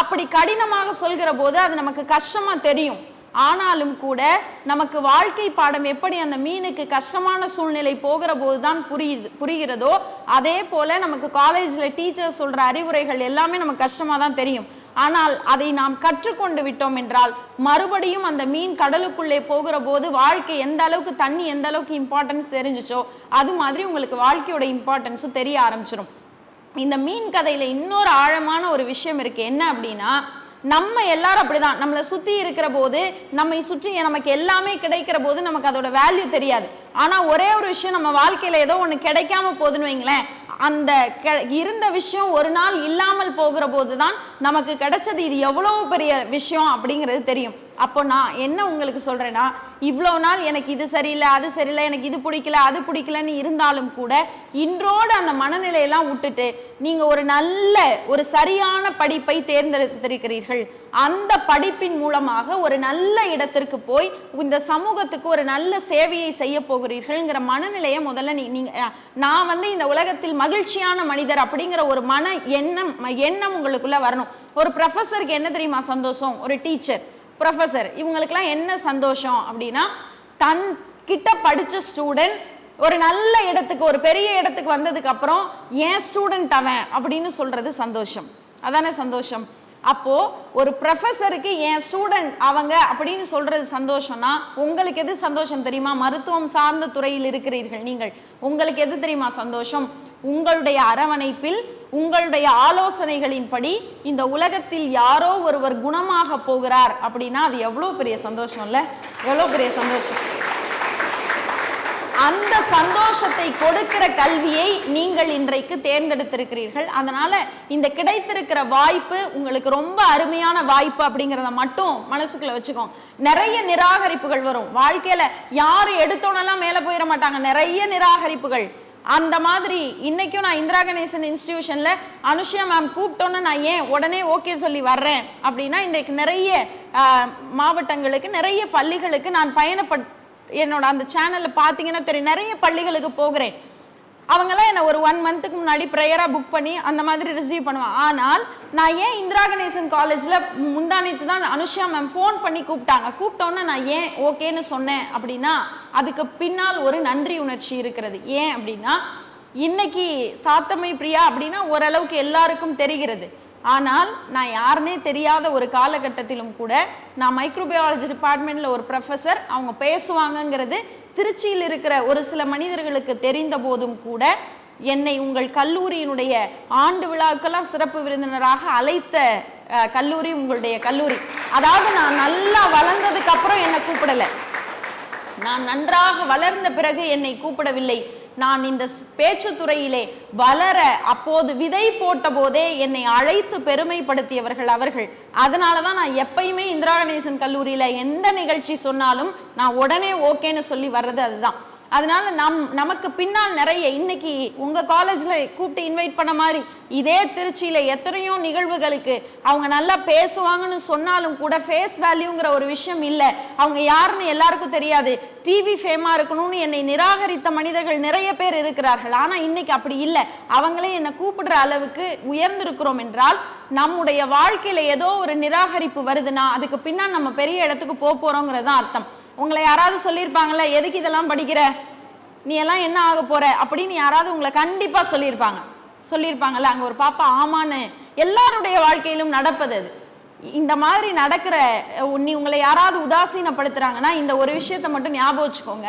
அப்படி கடினமாக சொல்கிற போது அது நமக்கு கஷ்டமாக தெரியும். ஆனாலும் கூட நமக்கு வாழ்க்கை பாடம் எப்படி அந்த மீனுக்கு கஷ்டமான சூழ்நிலை போகிற போது தான் புரியுது புரிகிறதோ அதே போல நமக்கு காலேஜில் டீச்சர் சொல்ற அறிவுரைகள் எல்லாமே நமக்கு கஷ்டமாக தான் தெரியும். ஆனால் அதை நாம் கற்றுக்கொண்டு விட்டோம் என்றால் மறுபடியும் அந்த மீன் கடலுக்குள்ளே போகிற போது வாழ்க்கை எந்த அளவுக்கு தண்ணி எந்த அளவுக்கு இம்பார்ட்டன்ஸ் தெரிஞ்சிச்சோ அது மாதிரி உங்களுக்கு வாழ்க்கையோட இம்பார்ட்டன்ஸும் தெரிய ஆரம்பிச்சிடும் இந்த மீன் கதையில இன்னொரு ஆழமான ஒரு விஷயம் இருக்கு. என்ன அப்படின்னா நம்ம எல்லாரும் அப்படிதான். நம்மளை சுத்தி இருக்கிற போது நம்மை சுற்றி நமக்கு எல்லாமே கிடைக்கிற போது நமக்கு அதோட வேல்யூ தெரியாது. ஆனா ஒரே ஒரு விஷயம் நம்ம வாழ்க்கையில ஏதோ ஒண்ணு கிடைக்காம போதுன்னு வைங்களேன். அந்த கெ- இருந்த விஷயம் ஒரு நாள் இல்லாமல் போகிற போதுதான் நமக்கு கிடைச்சது இது எவ்வளவு பெரிய விஷயம் அப்படிங்கிறது தெரியும். அப்போ நான் என்ன உங்களுக்கு சொல்றேன்னா இவ்வளோ நாள் எனக்கு இது சரியில்லை அது சரியில்லை எனக்கு இது பிடிக்கல அது பிடிக்கலன்னு இருந்தாலும் கூட இன்றோடு அந்த மனநிலையெல்லாம் விட்டுட்டு நீங்கள் ஒரு நல்ல ஒரு சரியான படிப்பை தேர்ந்தெடுத்திருக்கிறீர்கள். அந்த படிப்பின் மூலமாக ஒரு நல்ல இடத்திற்கு போய் இந்த சமூகத்துக்கு ஒரு நல்ல சேவையை செய்ய போகிறீர்கள்ங்கிற மனநிலையை முதல்ல நீ நீங்க நான் வந்து இந்த உலகத்தில் மகிழ்ச்சியான மனிதர் அப்படிங்கிற ஒரு மன எண்ணம் எண்ணம் உங்களுக்குள்ள வரணும். ஒரு ப்ரொஃபஸருக்கு என்ன தெரியுமா சந்தோஷம்? ஒரு டீச்சர் ப்ரொஃபஸர் இவங்களுக்கெல்லாம் என்ன சந்தோஷம் அப்படின்னா தன் கிட்ட படித்த ஸ்டூடெண்ட் ஒரு நல்ல இடத்துக்கு ஒரு பெரிய இடத்துக்கு வந்ததுக்கு அப்புறம் ஏன் ஸ்டூடெண்ட் அவன்? அப்படின்னு சொல்றது சந்தோஷம். அதானே சந்தோஷம்? அப்போ ஒரு ப்ரொஃபஸருக்கு என் ஸ்டூடெண்ட் அவங்க? அப்படின்னு சொல்றது சந்தோஷம்னா உங்களுக்கு எது சந்தோஷம் தெரியுமா? மருத்துவம் சார்ந்த துறையில் இருக்கிறீர்கள் நீங்கள். உங்களுக்கு எது தெரியுமா சந்தோஷம்? உங்களுடைய அரவணைப்பில் உங்களுடைய ஆலோசனைகளின்படி இந்த உலகத்தில் யாரோ ஒருவர் குணமாக போகிறார் அப்படின்னா அது எவ்வளோ பெரிய சந்தோஷம் இல்லை? எவ்வளோ பெரிய சந்தோஷம்? அந்த சந்தோஷத்தை கொடுக்கிற கல்வியை நீங்கள் இன்றைக்கு தேர்ந்தெடுத்திருக்கிறீர்கள். அதனால இந்த கிடைத்திருக்கிற வாய்ப்பு உங்களுக்கு ரொம்ப அருமையான வாய்ப்பு அப்படிங்கிறத மட்டும் மனசுக்குள்ள வச்சுக்கோ. நிறைய நிராகரிப்புகள் வரும். வாழ்க்கையில யாரு எடுத்தோன்னெல்லாம் மேல போயிட மாட்டாங்க. நிறைய நிராகரிப்புகள். அந்த மாதிரி இன்னைக்கும் நான் இந்திரா கணேசன் இன்ஸ்டிடியூஷன்ல அனுஷியா மேம் கூப்பிட்டோன்னு நான் ஏன் உடனே ஓகே சொல்லி வர்றேன் அப்படின்னா இன்றைக்கு நிறைய மாவட்டங்களுக்கு நிறைய பள்ளிகளுக்கு நான் பயணப்பட் என்னோட அந்த சேனல்ல பார்த்தீங்கன்னா தெரியும் நிறைய பள்ளிகளுக்கு போகிறேன். அவங்கெல்லாம் என்னை ஒரு ஒன் மந்த்துக்கு முன்னாடி ப்ரேயராக புக் பண்ணி அந்த மாதிரி ரிசீவ் பண்ணுவான் ஆனால் நான் ஏன் இந்திரா கணேசன் காலேஜில் முந்தானித்து தான் அனுஷா மேம் ஃபோன் பண்ணி கூப்பிட்டாங்க. கூப்பிட்டோன்னே நான் ஏன் ஓகேன்னு சொன்னேன் அப்படின்னா அதுக்கு பின்னால் ஒரு நன்றி உணர்ச்சி இருக்கிறது. ஏன் அப்படின்னா இன்னைக்கு சாத்தமை பிரியா அப்படின்னா ஓரளவுக்கு எல்லாருக்கும் தெரிகிறது. ஆனால் நான் யாருனே தெரியாத ஒரு காலகட்டத்திலும் கூட நான் மைக்ரோபயாலஜி டிபார்ட்மெண்ட்ல ஒரு ப்ரொஃபஸர் அவங்க பேசுவாங்கங்கிறது திருச்சியில் இருக்கிற ஒரு சில மனிதர்களுக்கு தெரிந்த போதும் கூட என்னை உங்கள் கல்லூரியினுடைய ஆண்டு விழாவுக்கெல்லாம் சிறப்பு விருந்தினராக அழைத்த கல்லூரி உங்களுடைய கல்லூரி. அதாவது நான் நல்லா வளர்ந்ததுக்கு அப்புறம் என்னை கூப்பிடல. நான் நன்றாக வளர்ந்த பிறகு என்னை கூப்பிடவில்லை. நான் இந்த பேச்சு துறையிலே வளர அப்போது விதை போட்ட போதே என்னை அழைத்து பெருமைப்படுத்தியவர்கள் அவர்கள். அதனால தான் நான் எப்பயுமே இந்திரா கணேசன் கல்லூரியில எந்த நிகழ்ச்சி சொன்னாலும் நான் உடனே ஓகேன்னு சொல்லி வர்றது அதுதான். அதனால நம் நமக்கு பின்னால் நிறைய இன்னைக்கு உங்க காலேஜ்ல கூப்பிட்டு இன்வைட் பண்ண மாதிரி இதே திருச்சியில எத்தனையோ நிகழ்வுகளுக்கு அவங்க நல்லா பேசுவாங்கன்னு சொன்னாலும் கூட ஃபேஸ் வேல்யூங்கிற ஒரு விஷயம் இல்லை. அவங்க யாருன்னு எல்லாருக்கும் தெரியாது. டிவி ஃபேமா இருக்கணும்னு என்னை நிராகரித்த மனிதர்கள் நிறைய பேர் இருக்கிறார்கள். ஆனா இன்னைக்கு அப்படி இல்லை. அவங்களே என்னை கூப்பிடுற அளவுக்கு உயர்ந்திருக்கிறோம் என்றால் நம்முடைய வாழ்க்கையில ஏதோ ஒரு நிராகரிப்பு வருதுன்னா அதுக்கு பின்னால் நம்ம பெரிய இடத்துக்கு போக போறோங்கிறது தான் அர்த்தம். உங்களை யாராவது சொல்லியிருப்பாங்கல்ல எதுக்கு இதெல்லாம் படிக்கிற? நீ எல்லாம் என்ன ஆக போற? அப்படின்னு யாராவது உங்களை கண்டிப்பா சொல்லியிருப்பாங்க. சொல்லியிருப்பாங்கல்ல அங்க ஒரு பாப்பா ஆமான்னு. எல்லாருடைய வாழ்க்கையிலும் நடப்பது அது. இந்த மாதிரி நடக்கிற நீ உங்களை யாராவது உதாசீனப்படுத்துறாங்கன்னா இந்த ஒரு விஷயத்த மட்டும் ஞாபகம் வச்சுக்கோங்க.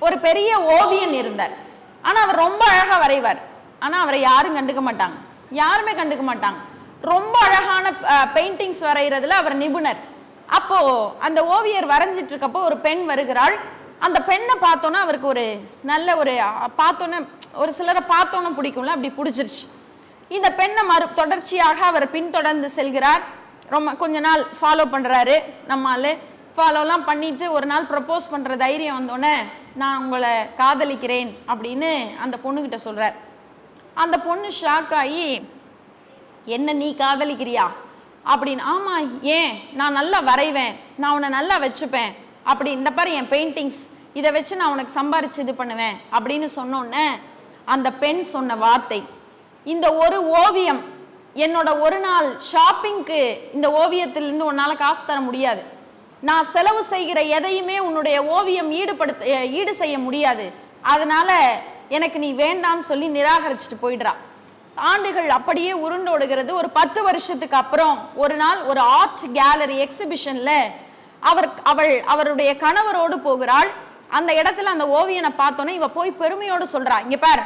ஒரு பெரிய ஓவியன் இருந்தார். ஆனா அவர் ரொம்ப அழகா வரைவார். ஆனா அவரை யாரும் கண்டுக்க மாட்டாங்க. யாருமே கண்டுக்க மாட்டாங்க. ரொம்ப அழகான பெயிண்டிங்ஸ் வரைகிறதுல அவர் நிபுணர். அப்போ அந்த ஓவியர் வரைஞ்சிட்டு இருக்கப்போ ஒரு பெண் வருகிறாள். அந்த பெண்ணை பார்த்தோன்னா அவருக்கு ஒரு நல்ல ஒரு பார்த்தோன்னே ஒரு சிலரை பார்த்தோன்னே பிடிக்கும்ல அப்படி பிடிச்சிருச்சு. இந்த பெண்ணை மறு தொடர்ச்சியாக அவர் பின்தொடர்ந்து செல்கிறார். ரொம்ப கொஞ்ச நாள் ஃபாலோ பண்றாரு நம்மால். ஃபாலோலாம் பண்ணிட்டு ஒரு நாள் ப்ரப்போஸ் பண்ணுற தைரியம் வந்தோடனே நான் உங்களை காதலிக்கிறேன் அப்படின்னு அந்த பொண்ணுக்கிட்ட சொல்கிறார் அந்த பொண்ணு ஷாக் ஆகி என்ன நீ காதலிக்கிறியா? அப்படின்னு ஆமா ஏன்? நான் நல்லா வரைவேன் நான் உன்னை நல்லா வச்சுப்பேன். அப்படி இந்த பாரு என் பெயிண்டிங்ஸ் இதை வச்சு நான் உனக்கு சம்பாரிச்சு இது பண்ணுவேன் அப்படின்னு சொன்னோன்னே அந்த பெண் சொன்ன வார்த்தை இந்த ஒரு ஓவியம் என்னோட ஒரு நாள் ஷாப்பிங்க்கு இந்த ஓவியத்திலிருந்து உன்னால காசு தர முடியாது. நான் செலவு செய்கிற எதையுமே உன்னுடைய ஓவியம் ஈடுபடுத்த ஈடு செய்ய முடியாது. அதனால எனக்கு நீ வேண்டான்னு சொல்லி நிராகரிச்சுட்டு போயிடுறா. ஆண்டுகள் அப்படியே உருண்டோடுகிறது. ஒரு பத்து வருஷத்துக்கு அப்புறம் ஒரு நாள் ஒரு ஆர்ட் கேலரி எக்ஸிபிஷன்ல அவர் அவள் அவருடைய கணவரோடு போகிறாள். அந்த இடத்துல அந்த ஓவியனை பார்த்தோன்னே இவ போய் பெருமையோடு சொல்றா இங்க பார்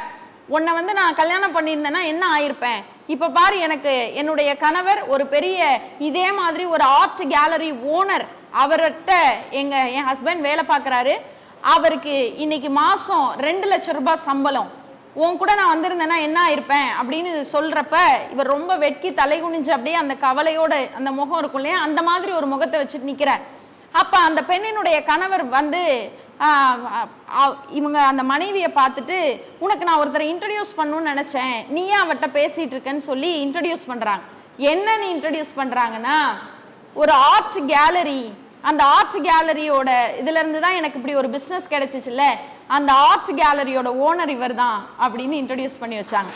உன்னை வந்து நான் கல்யாணம் பண்ணியிருந்தேன்னா என்ன ஆயிருப்பேன்? இப்ப பாரு எனக்கு என்னுடைய கணவர் ஒரு பெரிய இதே மாதிரி ஒரு ஆர்ட் கேலரி ஓனர் அவர்கிட்ட எங்க என் ஹஸ்பண்ட் வேலை பார்க்கறாரு. அவருக்கு இன்னைக்கு மாசம் ரெண்டு லட்சம் ரூபாய் சம்பளம். உன் கூட நான் வந்திருந்தேன்னா என்ன இருப்பேன் அப்படின்னு சொல்றப்ப இவர் ரொம்ப வெட்கி தலை குனிஞ்சு அப்படியே அந்த கவலையோட அந்த முகம் இருக்கும் இல்லையா? அந்த மாதிரி ஒரு முகத்தை வச்சுட்டு நிக்கிறார் அப்ப அந்த பெண்ணினுடைய கணவர் வந்து இவங்க அந்த மனைவியை பார்த்துட்டு உனக்கு நான் ஒருத்தரை இன்ட்ரடியூஸ் பண்ணணும்னு நினைச்சேன். நீயே அவட்ட பேசிட்டு இருக்கேன்னு சொல்லி இன்ட்ரடியூஸ் பண்றாங்க. என்ன நீ இன்ட்ரடியூஸ் பண்றாங்கன்னா ஒரு ஆர்ட் கேலரி அந்த ஆர்ட் கேலரியோட இதுல இருந்து தான் எனக்கு இப்படி ஒரு பிசினஸ் கிடைச்சிச்சுல்ல அந்த ஆர்ட் கேலரியோட ஓனர் இவர் தான் அப்படின்னு இன்ட்ரடியூஸ் பண்ணி வச்சாங்க.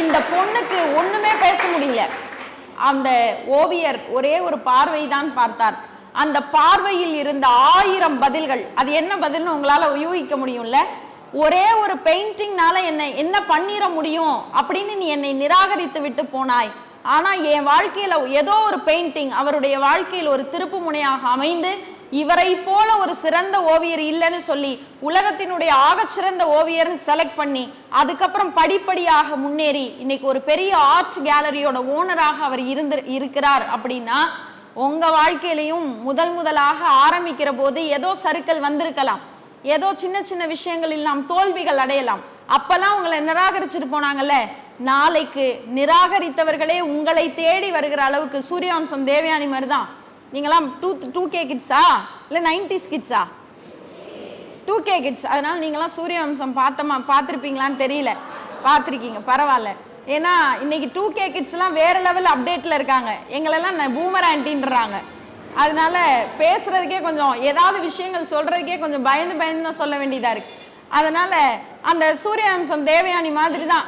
இந்த பொண்ணுக்கு ஒண்ணுமே பேச முடியல. அந்த ஓவியர் ஒரே ஒரு பார்வை தான் பார்த்தார். அந்த பார்வையில் இருந்த ஆயிரம் பதில்கள் அது என்ன பதில்னு உங்களால யூகிக்க முடியும்ல? ஒரே ஒரு பெயிண்டிங்னால என்ன என்ன பண்ணிட முடியும் அப்படின்னு நீ என்னை நிராகரித்து விட்டு போனாய். ஆனால் என் வாழ்க்கையில் ஏதோ ஒரு பெயிண்டிங் அவருடைய வாழ்க்கையில் ஒரு திருப்பு முனையாக அமைந்து இவரை போல ஒரு சிறந்த ஓவியர் இல்லைன்னு சொல்லி உலகத்தினுடைய ஆகச்சிறந்த ஓவியர்னு செலக்ட் பண்ணி அதுக்கப்புறம் படிப்படியாக முன்னேறி இன்னைக்கு ஒரு பெரிய ஆர்ட் கேலரியோட ஓனராக அவர் இருந்து இருக்கிறார் அப்படின்னா உங்க வாழ்க்கையிலையும் முதல் முதலாக ஆரம்பிக்கிற போது ஏதோ சறுக்கல் வந்திருக்கலாம். ஏதோ சின்ன சின்ன விஷயங்களில் நாம் தோல்விகள் அடையலாம். அப்பெல்லாம் உங்களை நிராகரிச்சுட்டு போனாங்கல்ல? நாளைக்கு நிராகரித்தவர்களே உங்களை தேடி வருகிற அளவுக்கு சூரியவம்சம் தேவயானி மாதிரி தான் நீங்களாம் டூ டூ கே கிட்ஸா? இல்லை நைன்டிஸ் கிட்ஸா? Two K kids. அதனால நீங்களாம் சூரியவம்சம் பார்த்தமா பார்த்துருப்பீங்களான்னு தெரியல. பார்த்துருக்கீங்க பரவாயில்ல. ஏன்னா இன்னைக்கு டூ கே கிட்ஸ்லாம் வேற லெவல் அப்டேட்டில் இருக்காங்க. எங்களெல்லாம் பூமர் ஆன்டின்றாங்க அதனால பேசுறதுக்கே கொஞ்சம் ஏதாவது விஷயங்கள் சொல்றதுக்கே கொஞ்சம் பயந்து பயந்து தான் சொல்ல வேண்டியதா இருக்கு. அதனால அந்த சூரிய அம்சம் தேவயானி மாதிரி தான்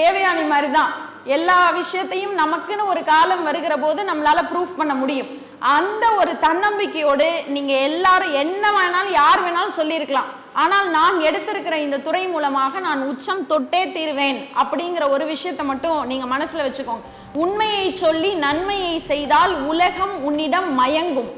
தேவயானி மாதிரி தான் எல்லா விஷயத்தையும் நமக்குன்னு ஒரு காலம் வருகிற போது நம்மளால ப்ரூஃப் பண்ண முடியும். அந்த ஒரு தன்னம்பிக்கையோடு நீங்க எல்லாரும் என்ன வேணாலும் யார் வேணாலும் சொல்லியிருக்கலாம். ஆனால் நான் எடுத்திருக்கிற இந்த துறை மூலமாக நான் உச்சம் தொட்டே தீருவேன் அப்படிங்கிற ஒரு விஷயத்தை மட்டும் நீங்க மனசுல வச்சுக்கோங்க. உண்மையை சொல்லி நன்மையை செய்தால் உலகம் உன்னிடம் மயங்கும்.